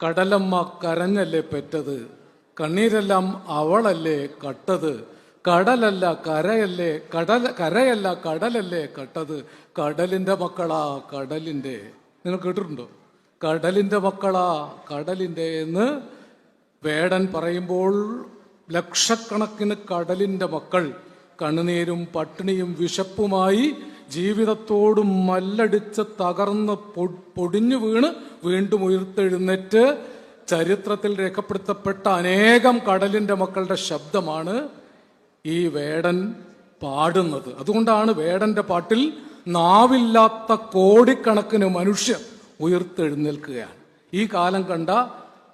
കടലമ്മ കരഞ്ഞല്ലേ പെറ്റത്? കണ്ണീരെല്ലാം അവളല്ലേ കട്ടത്? കടലല്ല കരയല്ലേ കടൽ കരയല്ല കടലല്ലേ കട്ടത്? കടലിന്റെ മക്കളാ കടലിന്റെ നിങ്ങൾ കേട്ടിട്ടുണ്ടോ? കടലിന്റെ മക്കളാ കടലിന്റെ എന്ന് വേടൻ പറയുമ്പോൾ ലക്ഷക്കണക്കിന് കടലിന്റെ മക്കൾ കണ്ണുനീരും പട്ടിണിയും വിശപ്പുമായി ജീവിതത്തോടും മല്ലടിച്ച് തകർന്ന് പൊടിഞ്ഞു വീണ് വീണ്ടും ഉയർത്തെഴുന്നേറ്റ് ചരിത്രത്തിൽ രേഖപ്പെടുത്തപ്പെട്ട അനേകം കടലിന്റെ മക്കളുടെ ശബ്ദമാണ് ഈ വേടൻ പാടുന്നത്. അതുകൊണ്ടാണ് വേടന്റെ പാട്ടിൽ നാവില്ലാത്ത കോടിക്കണക്കിന് മനുഷ്യർ ഉയർത്തെഴുന്നേൽക്കുകയാണ്. ഈ കാലം കണ്ട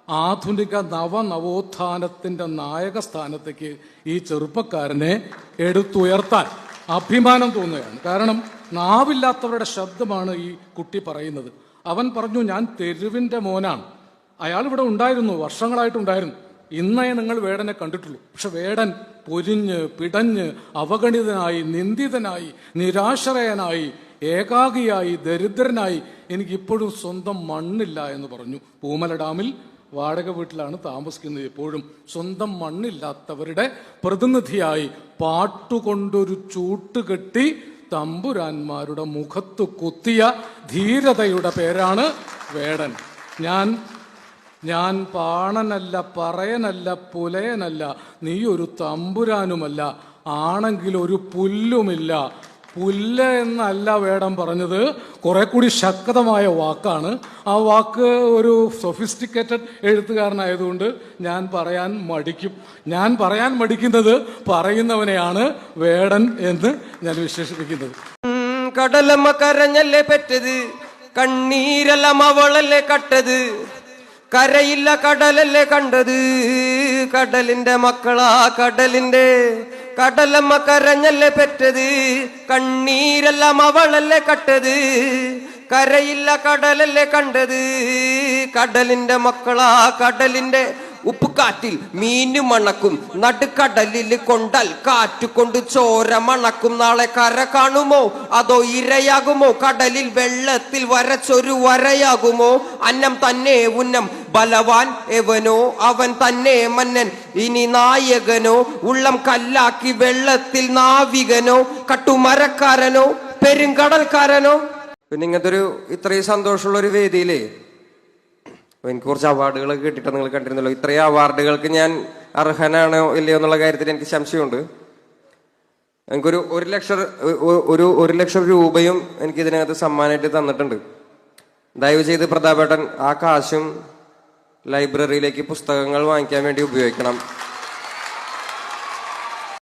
ആധുനിക നവനവോത്ഥാനത്തിന്റെ നായക സ്ഥാനത്തേക്ക് ഈ ചെറുപ്പക്കാരനെ എടുത്തുയർത്താൻ അഭിമാനം തോന്നുകയാണ്. കാരണം നാവില്ലാത്തവരുടെ ശബ്ദമാണ് ഈ കുട്ടി പറയുന്നത്. അവൻ പറഞ്ഞു ഞാൻ തെരുവിന്റെ മോനാണ്. അയാൾ ഇവിടെ ഉണ്ടായിരുന്നു. വർഷങ്ങളായിട്ടുണ്ടായിരുന്നു ഇന്നേ നിങ്ങൾ വേടനെ കണ്ടിട്ടുള്ളൂ. പക്ഷെ വേടൻ പൊരിഞ്ഞ് പിടഞ്ഞ് അവഗണിതനായി നിന്ദിതനായി നിരാശ്രയനായി ഏകാഗിയായി ദരിദ്രനായി എനിക്കിപ്പോഴും സ്വന്തം മണ്ണില്ല എന്ന് പറഞ്ഞു. പൂമല ഡാമിൽ വാടക വീട്ടിലാണ് താമസിക്കുന്നത് എപ്പോഴും. സ്വന്തം മണ്ണില്ലാത്തവരുടെ പ്രതിനിധിയായി പാട്ടുകൊണ്ടൊരു ചൂട്ട് കെട്ടി തമ്പുരാന്മാരുടെ മുഖത്ത് കുത്തിയ ധീരതയുടെ പേരാണ് വേടൻ. ഞാൻ ഞാൻ പാണനല്ല പറയനല്ല പുലയനല്ല നീ ഒരു തമ്പുരാനുമല്ല ആണെങ്കിൽ ഒരു പുല്ലുമില്ല പുല്ല എന്നല്ല വേടം പറഞ്ഞത്. കുറെ കൂടി ശക്തമായ വാക്കാണ്. ആ വാക്ക് ഒരു സൊഫിസ്റ്റിക്കേറ്റഡ് എഴുത്തുകാരനായതുകൊണ്ട് ഞാൻ പറയാൻ മടിക്കും. ഞാൻ പറയാൻ മടിക്കുന്നത് പറയുന്നവനെയാണ് വേടൻ എന്ന് ഞാൻ വിശേഷിപ്പിക്കുന്നത്. കടലമ്മ കരഞ്ഞല്ലേ പെറ്റത്? കണ്ണീരെല്ലാം അവളല്ലേ കട്ടത്? കരയില്ല കടലല്ലേ കണ്ടത്? കടലിന്റെ മക്കളാ കടലിന്റെ കടലമ്മ കരഞ്ഞല്ലേ പെറ്റത്? കണ്ണീരെല്ലാം അവളല്ലേ കട്ടത്? കരയില്ല കടലല്ലേ കണ്ടത്? കടലിന്റെ മക്കളാ കടലിന്റെ ഉപ്പുകാറ്റിൽ മീന് മണക്കും. നടുക്കടലിൽ കൊണ്ടാൽ കാറ്റുകൊണ്ട് ചോര മണക്കും. നാളെ കര കാണുമോ? അതോ ഇരയാകുമോ? കടലിൽ വെള്ളത്തിൽ വരച്ചൊരു വരയാകുമോ? അന്നം തന്നെ ഉന്നം ബലവാൻ എവനോ അവൻ തന്നെ മന്നൻ. ഇനി നായകനോ ഉള്ളം കല്ലാക്കി വെള്ളത്തിൽ നാവികനോ കട്ടുമരക്കാരനോ പെരുങ്കടൽക്കാരനോ പിന്നെ ഇങ്ങനത്തെ ഒരു ഇത്രയും സന്തോഷമുള്ള ഒരു വേദിയിലേ എനിക്ക് കുറച്ച് അവാർഡുകൾ കിട്ടിയിട്ട് നിങ്ങൾ കണ്ടിരുന്നല്ലോ ഇത്രയും അവാർഡുകൾക്ക് ഞാൻ അർഹനാണോ ഇല്ലയോ എന്നുള്ള കാര്യത്തിൽ എനിക്ക് സംശയമുണ്ട്. എനിക്കൊരു ഒരു ലക്ഷം ഒരു ഒരു ലക്ഷം രൂപയും എനിക്ക് ഇതിനകത്ത് സമ്മാനമായിട്ട് തന്നിട്ടുണ്ട്. ദയവ് ചെയ്ത് പ്രതാപേട്ടൻ ആ കാശും ലൈബ്രറിയിലേക്ക് പുസ്തകങ്ങൾ വാങ്ങിക്കാൻ വേണ്ടി ഉപയോഗിക്കണം.